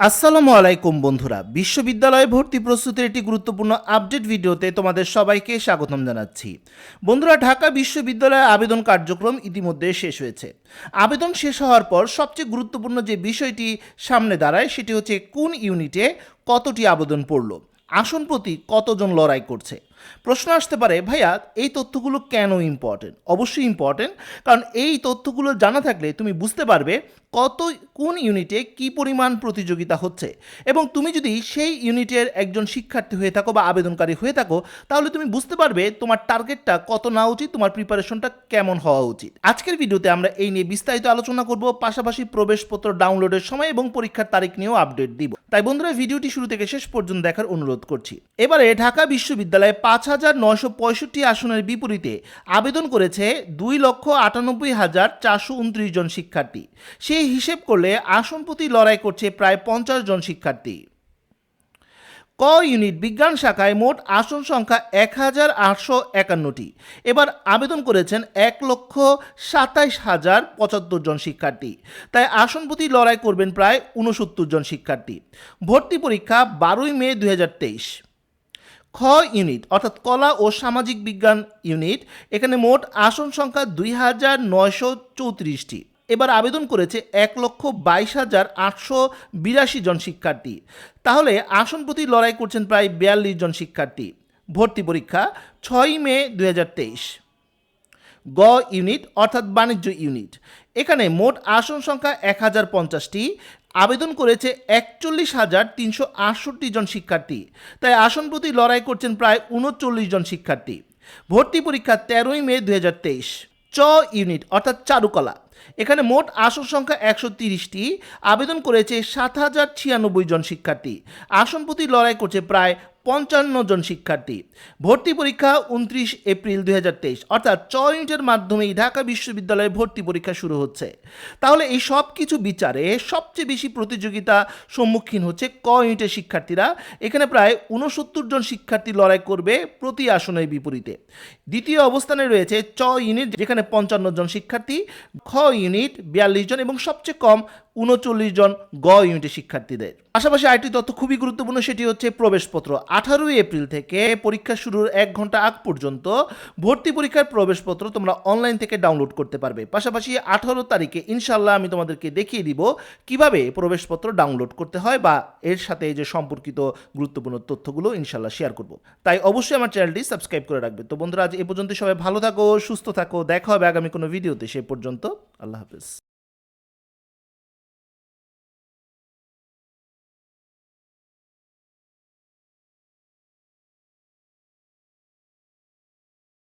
আসসালামু আলাইকুম বন্ধুরা। বিশ্ববিদ্যালয়ে ভর্তি প্রস্তুতির একটি গুরুত্বপূর্ণ আপডেট ভিডিওতে তোমাদের সবাইকে স্বাগতম জানাচ্ছি। বন্ধুরা, ঢাকা বিশ্ববিদ্যালয়ে আবেদন কার্যক্রম ইতিমধ্যে শেষ হয়েছে। আবেদন শেষ হওয়ার পর সবচেয়ে গুরুত্বপূর্ণ যে বিষয়টি সামনে দাঁড়ায় সেটি হচ্ছে কোন ইউনিটে কতটি আবেদন পড়ল। আসন প্রতি কতজন লড়াই করছে? প্রশ্ন আসতে পারে, ভাইয়া, এই তথ্যগুলো কেন ইম্পর্টেন্ট অবশ্যই ইম্পর্টেন্ট কারণ এই তথ্যগুলো জানা থাকলে তুমি বুঝতে পারবে কত, কোন ইউনিটে কি পরিমাণ প্রতিযোগিতা হচ্ছে। এবং তুমি যদি সেই ইউনিটের একজন শিক্ষার্থী হয়ে থাকো বা আবেদনকারী হয়ে থাকো, তাহলে তুমি বুঝতে পারবে তোমার টার্গেটটা কত না উচিত, তোমার প্রিপারেশনটা কেমন হওয়া উচিত। আজকের ভিডিওতে আমরা এই নিয়ে বিস্তারিত আলোচনা করব, পাশাপাশি প্রবেশপত্র ডাউনলোডের সময় এবং পরীক্ষার তারিখ নিয়েও আপডেট দিব। তাই বন্ধুরা, ভিডিওটি শুরু থেকে শেষ পর্যন্ত দেখার অনুরোধ করছি। এবারে ঢাকা বিশ্ববিদ্যালয়ে পাঁচ হাজার নয়শো পঁয়ষট্টি আসনের বিপরীতে আবেদন করেছে দুই লক্ষ আটানব্বই হাজার চারশো উনত্রিশ জন শিক্ষার্থী। সেই হিসেব করলে আসন প্রতি লড়াই করছে প্রায় পঞ্চাশ জন শিক্ষার্থী। ক ইউনিট বিজ্ঞান শাখায় মোট আসন সংখ্যা এক হাজার আটশো একান্নটি। এবার আবেদন করেছেন এক লক্ষ সাতাইশ হাজার পঁচাত্তর জন শিক্ষার্থী। তাই আসন প্রতি লড়াই করবেন প্রায় উনসত্তর জন শিক্ষার্থী। ভর্তি পরীক্ষা বারোই মে দু হাজার তেইশ। খ ইউনিট, অর্থাৎ কলা ও সামাজিক বিজ্ঞান ইউনিট, এখানে মোট আসন সংখ্যা দুই হাজার নয়শো চৌত্রিশটি। এবার আবেদন করেছে এক লক্ষ বাইশ হাজার আটশো বিরাশি জন শিক্ষার্থী। তাহলে আসন প্রতি লড়াই করছেন প্রায় বিয়াল্লিশ জন শিক্ষার্থী। ভর্তি পরীক্ষা ছয়ই মে দুই হাজার তেইশ। গ ইউনিট, অর্থাৎ বাণিজ্য ইউনিট, এখানে মোট আসন সংখ্যা এক হাজার পঞ্চাশটি। আবেদন করেছে একচল্লিশ হাজার তিনশো আটষট্টি জন শিক্ষার্থী। তাই আসন প্রতি লড়াই করছেন প্রায় উনচল্লিশ জন শিক্ষার্থী। ভর্তি পরীক্ষা তেরোই মে দু হাজার তেইশ। চ ইউনিট, অর্থাৎ চারুকলা। এখানে মোট আসন সংখ্যা একশো তিরিশটি। আবেদন করেছে সাত হাজার ছিয়ানব্বই জন শিক্ষার্থী। আসন প্রতি লড়াই করছে প্রায় পঞ্চান্ন জন শিক্ষার্থী। ভর্তি পরীক্ষা উনত্রিশ এপ্রিল দুই অর্থাৎ চ ইউনিটের মাধ্যমেই ঢাকা বিশ্ববিদ্যালয়ে ভর্তি পরীক্ষা শুরু হচ্ছে। তাহলে এই সব কিছু বিচারে সবচেয়ে বেশি প্রতিযোগিতা সম্মুখীন হচ্ছে ক ইউনিটের শিক্ষার্থীরা। এখানে প্রায় উনসত্তর জন শিক্ষার্থী লড়াই করবে প্রতি আসনের বিপরীতে। দ্বিতীয় অবস্থানে রয়েছে চ ইউনিট, যেখানে পঞ্চান্ন জন শিক্ষার্থী, খ ইউনিট, বিয়াল্লিশ জন এবং সবচেয়ে কম উনচল্লিশ জন গ ইউনিটের শিক্ষার্থীদের। পাশাপাশি আরেকটি তথ্য খুবই গুরুত্বপূর্ণ, সেটি হচ্ছে প্রবেশপত্র। আঠারোই এপ্রিল থেকে পরীক্ষা শুরুর এক ঘণ্টা আগ পর্যন্ত ভর্তি পরীক্ষার প্রবেশপত্র তোমরা অনলাইন থেকে ডাউনলোড করতে পারবে। পাশাপাশি আঠারো তারিখে ইনশাল্লাহ আমি তোমাদেরকে দেখিয়ে দিব কীভাবে প্রবেশপত্র ডাউনলোড করতে হয় বা এর সাথে যে সম্পর্কিত গুরুত্বপূর্ণ তথ্যগুলো ইনশাল্লাহ শেয়ার করব। তাই অবশ্যই আমার চ্যানেলটি সাবস্ক্রাইব করে রাখবে। তো বন্ধুরা, আজ এ পর্যন্ত সবাই ভালো থাকো, সুস্থ থাকো। দেখা হবে আগামী কোনো ভিডিওতে। সে পর্যন্ত আল্লাহ হাফিজ।